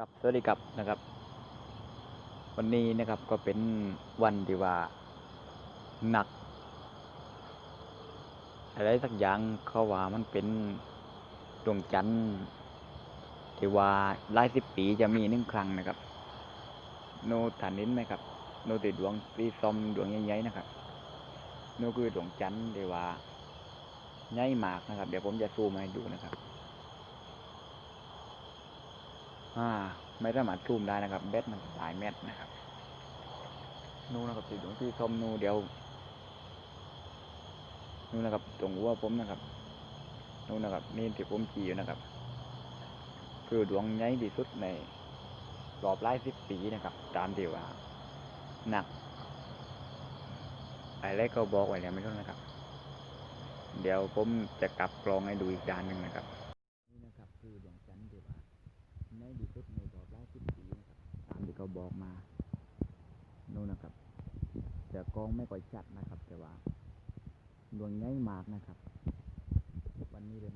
ครับสวัสดีครับนะครับ วันนี้นะครับก็เป็นวันที่ว่าหนัก อะไรสักอย่างเขาว่ามันเป็นดวงจันทร์ที่ว่าหลายสิบปีจะมีหนึ่งครั้งนะครับ โนฐานนินไหมครับ โนติดดวงสีส้มดวงใหญ่ๆนะครับโนคือดวงจันทร์ที่ว่าใหญ่มากนะครับ เดี๋ยวผมจะซูมให้ดูนะครับ อ่า ไม่สามารถซูมได้นะครับเบ็ดมันหลายเม็ดนะครับนู่นนะครับสีดวงที่สมนู่นเดี๋ยวนู่นนะครับตรงหัวผมนะครับนู่นนะครับนี่ที่ผมขี่อยู่นะครับ คือดวงใหญ่ที่สุดในรอบหลายสิบปีนะครับ ตามที่ว่าหนักอะไรก็บอกไว้แล้วไม่รู้นะครับ เดี๋ยวผมจะกลับกลองให้ดูอีกด้านหนึ่งนะครับ ไในดีสุดในรอกได้สิบสีนะครับตามที่เขาบอกมาโน่นนะครับ แต่กองไม่ก่อยชัดนะครับ แต่ว่าดวงใหญ่มากนะครับ วันนี้เลย